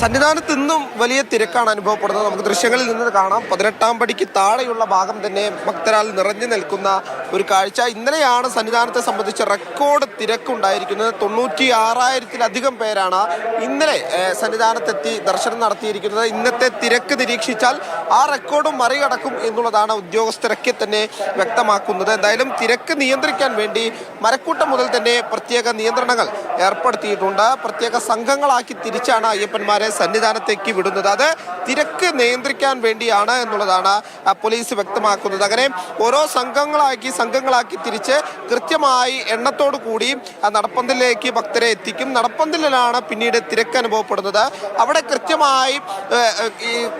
സന്നിധാനത്ത് ഇന്നും വലിയ തിരക്കാണ് അനുഭവപ്പെടുന്നത്. നമുക്ക് ദൃശ്യങ്ങളിൽ നിന്ന് കാണാം. പതിനെട്ടാം പടിക്ക് താഴെയുള്ള ഭാഗം തന്നെ ഭക്തരാൽ നിറഞ്ഞു നിൽക്കുന്ന ഒരു കാഴ്ച. ഇന്നലെയാണ് സന്നിധാനത്തെ സംബന്ധിച്ച് റെക്കോർഡ് തിരക്കുണ്ടായിരിക്കുന്നത്. തൊണ്ണൂറ്റി ആറായിരത്തിലധികം പേരാണ് ഇന്നലെ സന്നിധാനത്തെത്തി ദർശനം നടത്തിയിരിക്കുന്നത്. ഇന്നത്തെ തിരക്ക് നിരീക്ഷിച്ചാൽ ആ റെക്കോർഡും മറികടക്കും എന്നുള്ളതാണ് ഉദ്യോഗസ്ഥരൊക്കെ തന്നെ വ്യക്തമാക്കുന്നത്. എന്തായാലും തിരക്ക് നിയന്ത്രിക്കാൻ വേണ്ടി മരക്കൂട്ടം മുതൽ തന്നെ പ്രത്യേക നിയന്ത്രണങ്ങൾ ഏർപ്പെടുത്തിയിട്ടുണ്ട്. പ്രത്യേക സംഘങ്ങളാക്കി തിരിച്ചാണ് അയ്യപ്പന്മാരെ സന്നിധാനത്തേക്ക് വിടുന്നത്. അത് തിരക്ക് നിയന്ത്രിക്കാൻ വേണ്ടിയാണ് എന്നുള്ളതാണ് പോലീസ് വ്യക്തമാക്കുന്നത്. അങ്ങനെ ഓരോ സംഘങ്ങളാക്കി സംഘങ്ങളാക്കി തിരിച്ച് കൃത്യമായി എണ്ണത്തോടു കൂടി നടപ്പന്തലിലേക്ക് ഭക്തരെ എത്തിക്കും. നടപ്പന്തലിലാണ് പിന്നീട് തിരക്ക് അനുഭവപ്പെടുന്നത്. അവിടെ കൃത്യമായി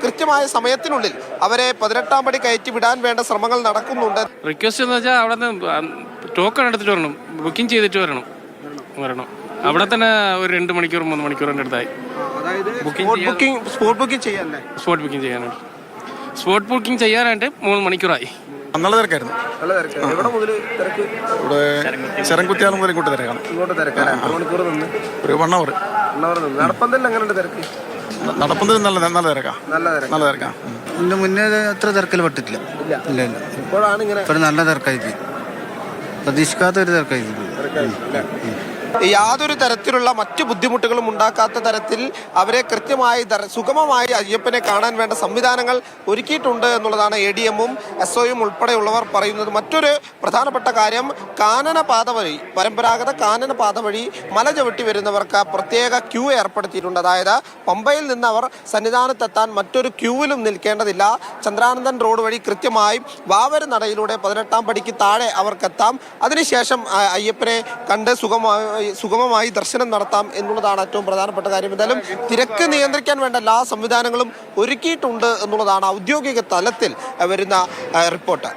കൃത്യമായ സമയത്തിനുള്ളിൽ അവരെ പതിനെട്ടാം പടി കയറ്റി വിടാൻ വേണ്ട ശ്രമങ്ങൾ നടക്കുന്നുണ്ട്. റിക്വസ്റ്റ് എന്ന് വെച്ചാൽ അവിടെ ടോക്കൺ എടുത്തിട്ട് വരണം. ബുക്കിംഗ് ചെയ്തിട്ട് വരണം. വരണം. അവിടെ തന്നെ ഒരു രണ്ട് മണിക്കൂർ മൂന്ന് മണിക്കൂറിന്റെ അടുത്തായി. ബുക്കിംഗ് സ്പോട്ട് ബുക്കിംഗ് ചെയ്യാനല്ലേ? സ്പോട്ട് ബുക്കിംഗ് ചെയ്യാനായിട്ട്. സ്പോട്ട് ബുക്കിംഗ് ചെയ്യാനായിട്ട് മൂന്ന് മണിക്കൂറായി. നല്ല തിരക്കായിരുന്നു. നല്ല തിരക്ക്. എവിടെ മുതൽ തിരക്ക്? ഇവിടെ ചെറൻകുത്തിയാലും മുതൽ ഇങ്ങോട്ട് തിരക്കാണ്. ഇങ്ങോട്ട് തിരക്കാണ് എത്ര മണിക്കൂർ നിന്ന്. ഒരു വൺ അവർ ഉള്ളവർ നിന്ന്. നടപ്പന്തലിൽ എങ്ങനെയുണ്ട് തിരക്ക്? നടപ്പുന്നത് നല്ല നല്ല തിരക്കാ. നല്ല തിരക്ക്. നല്ല തിരക്കാ. ഇതിന്റെ മുന്നേ അത്ര തിരക്കിൽ പെട്ടിട്ടില്ല. ഇല്ല. ഇല്ല ഇല്ല. ഇപ്പോഴാണ് ഇങ്ങനെ നല്ല തിരക്കായി പ്രതീക്ഷിക്കാത്ത ഒരു തിരക്കായി യാതൊരു തരത്തിലുള്ള മറ്റു ബുദ്ധിമുട്ടുകളും ഉണ്ടാക്കാത്ത തരത്തിൽ അവരെ കൃത്യമായി സുഗമമായി അയ്യപ്പനെ കാണാൻ വേണ്ട സംവിധാനങ്ങൾ ഒരുക്കിയിട്ടുണ്ട് എന്നുള്ളതാണ് എ ഡി എമ്മും എസ് ഒയും ഉൾപ്പെടെയുള്ളവർ പറയുന്നത്. മറ്റൊരു പ്രധാനപ്പെട്ട കാര്യം കാനന പാത വഴി പരമ്പരാഗത കാനന പാത വഴി മല ചവിട്ടി വരുന്നവർക്ക് പ്രത്യേക ക്യൂ ഏർപ്പെടുത്തിയിട്ടുണ്ട്. അതായത് പമ്പയിൽ നിന്ന് അവർ സന്നിധാനത്തെത്താൻ മറ്റൊരു ക്യൂവിലും നിൽക്കേണ്ടതില്ല. ചന്ദ്രാനന്ദൻ റോഡ് വഴി കൃത്യമായി വാവര് നടയിലൂടെ പതിനെട്ടാം പടിക്ക് താഴെ അവർക്കെത്താം. അതിനുശേഷം അയ്യപ്പനെ കണ്ട് സുഗമമായി സുഗമമായി ദർശനം നടത്താം എന്നുള്ളതാണ് ഏറ്റവും പ്രധാനപ്പെട്ട കാര്യം. എന്തായാലും തിരക്ക് നിയന്ത്രിക്കാൻ വേണ്ട എല്ലാ സംവിധാനങ്ങളും ഒരുക്കിയിട്ടുണ്ട് എന്നുള്ളതാണ് ഔദ്യോഗിക തലത്തിൽ വരുന്ന റിപ്പോർട്ട്.